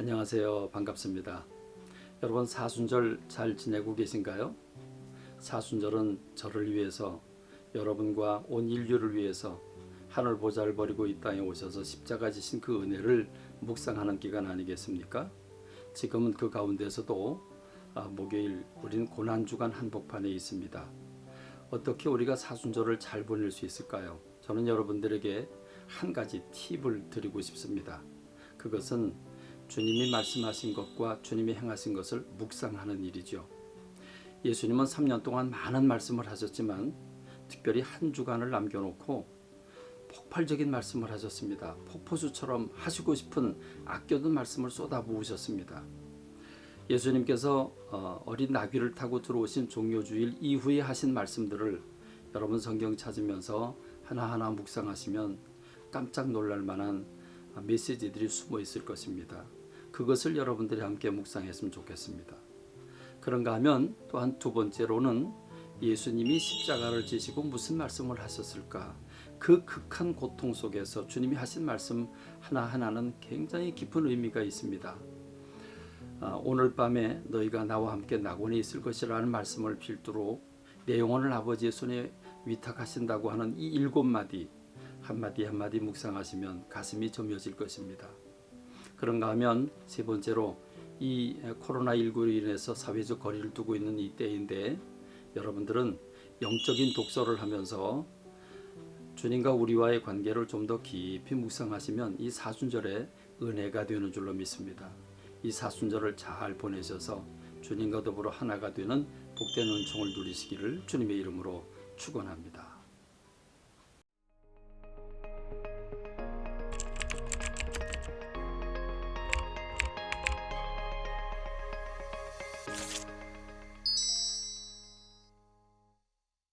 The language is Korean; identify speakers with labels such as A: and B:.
A: 안녕하세요. 반갑습니다. 여러분 사순절 잘 지내고 계신가요? 사순절은 저를 위해서 여러분과 온 인류를 위해서 하늘 보좌를 버리고 이 땅에 오셔서 십자가 지신 그 은혜를 묵상하는 기간 아니겠습니까? 지금은 그 가운데서도 아, 목요일 우리는 고난 주간 한복판에 있습니다. 어떻게 우리가 사순절을 잘 보낼 수 있을까요? 저는 여러분들에게 한 가지 팁을 드리고 싶습니다. 그것은 주님이 말씀하신 것과 주님이 행하신 것을 묵상하는 일이죠. 예수님은 3년 동안 많은 말씀을 하셨지만 특별히 한 주간을 남겨놓고 폭발적인 말씀을 하셨습니다. 폭포수처럼 하시고 싶은 아껴둔 말씀을 쏟아부으셨습니다. 예수님께서 어, 어린 나귀를 타고 들어오신 종료주일 이후에 하신 말씀들을 여러분 성경 찾으면서 하나하나 묵상하시면 깜짝 놀랄 만한 메시지들이 숨어 있을 것입니다. 그것을 여러분들이 함께 묵상했으면 좋겠습니다. 그런가 하면 또한 두 번째로는 예수님이 십자가를 지시고 무슨 말씀을 하셨을까? 그 극한 고통 속에서 주님이 하신 말씀 하나하나는 굉장히 깊은 의미가 있습니다. 아, 오늘 밤에 너희가 나와 함께 낙원에 있을 것이라는 말씀을 필두로 내 영혼을 아버지의 손에 위탁하신다고 하는 이 일곱 마디 한마디 한마디 묵상하시면 가슴이 점여질 것입니다. 그런가 하면 세 번째로 이 코로나19로 인해서 사회적 거리를 두고 있는 이 때인데 여러분들은 영적인 독서를 하면서 주님과 우리와의 관계를 좀 더 깊이 묵상하시면 이 사순절에 은혜가 되는 줄로 믿습니다. 이 사순절을 잘 보내셔서 주님과 더불어 하나가 되는 복된 은총을 누리시기를 주님의 이름으로 축원합니다.